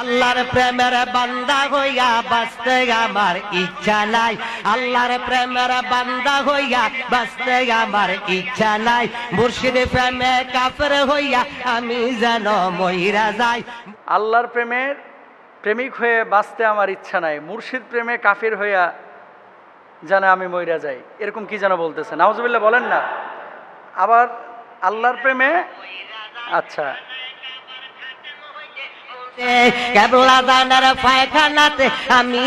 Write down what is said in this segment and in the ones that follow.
আল্লাহর প্রেমের বান্দা হইয়া বাঁচতে আমার ইচ্ছা নাই। আল্লাহর প্রেমের বান্দা হইয়া বাঁচতে আমার ইচ্ছা নাই। মুর্শিদ প্রেমে কাফের হইয়া আমি যেন মহিরা যাই। আল্লাহর প্রেমের প্রেমিক হয়ে বাঁচতে আমার ইচ্ছা নাই। মুর্শিদ প্রেমে কাফির হইয়া যেন আমি মইরা যাই। এরকম কি যেন বলতেছে নাওজবিল্লা বলেন না। আবার আল্লাহর প্রেমে আচ্ছা। কেবলা দানার পায়খানাতে আমি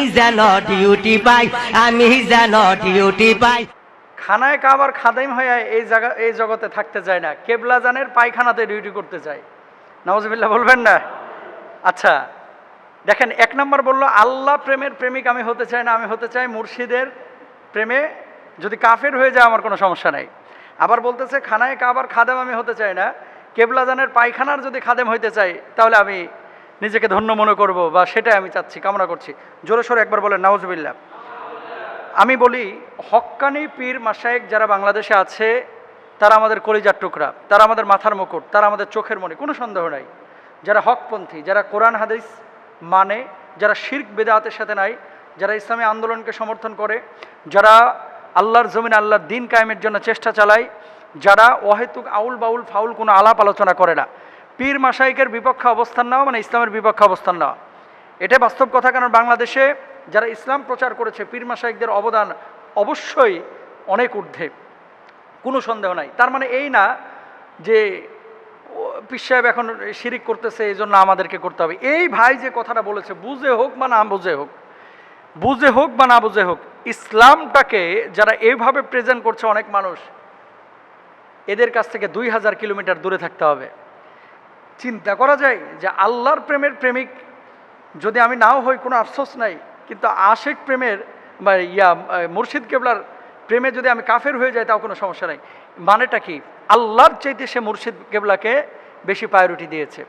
খানায় কাবার খাদাইম হইয়া এই জায়গা এই জগতে থাকতে চায় না। কেবলা জানের পায়খানাতে ডিউটি করতে চায়। নওয়াজবিল্লা বলবেন না? আচ্ছা দেখেন, এক নম্বর বলল, আল্লাহ প্রেমের প্রেমিক আমি হতে চাই না, আমি হতে চাই মুর্শিদের প্রেমে। যদি কাফের হয়ে যায়, আমার কোনো সমস্যা নাই। আবার বলতেছে, খানায় কাবার খাদেম আমি হতে চাই না। কেবলা জানের পায়খানার যদি খাদেম হইতে চাই, তাহলে আমি নিজেকে ধন্য মনে করব বা সেটাই আমি চাচ্ছি, কামনা করছি। জোরে সোরে একবার বলেন নাওজবিল্লা আমি বলি, হক্কানি পীর মাসায়েক যারা বাংলাদেশে আছে, তারা আমাদের কলিজার টুকরা, তারা আমাদের মাথার মুকুট, তারা আমাদের চোখের মনে কোনো সন্দেহ নাই। যারা হকপন্থী, যারা কোরআন, হাদিস মানে যারা শির্ক, বেদাতের সাথে নাই, যারা ইসলামী আন্দোলনকে সমর্থন করে, যারা আল্লাহর জমিন আল্লাহর দিন কায়েমের জন্য চেষ্টা চালায়, যারা অহেতুক আউল বাউল ফাউল কোনো আলাপ আলোচনা করে না। পীর মাসাইকের বিপক্ষে অবস্থান নেওয়া মানে ইসলামের বিপক্ষে অবস্থান নেওয়া। এটা বাস্তব কথা কারণ বাংলাদেশে যারা ইসলাম প্রচার করেছে, পীর মাসাইকদের অবদান অবশ্যই অনেক ঊর্ধ্বে। কোনো সন্দেহ নাই। তার মানে এই না যে পীর সাহেব এখন শিরিক করতেছে এই জন্য আমাদেরকে করতে হবে। এই ভাই যে কথাটা বলেছে, বুঝে হোক বা না বুঝে হোক বুঝে হোক বা না বুঝে হোক, ইসলামটাকে যারা এইভাবে প্রেজেন্ট করছে অনেক মানুষ, এদের কাছ থেকে দুই হাজার কিলোমিটার দূরে থাকতে হবে। চিন্তা করা যায় যে আল্লাহর প্রেমের প্রেমিক যদি আমি নাও হই, কোনো আফসোস নাই। কিন্তু আশেক প্রেমের বা ইয়া মুর্শিদ কেবলার প্রেমে যদি আমি কাফের হয়ে যাই, তাও কোনো সমস্যা নাই। মানেটা কি? আল্লাহর চাইতে সে মুর্শিদ কেবলাকে বেশি প্রায়োরিটি দিয়েছে।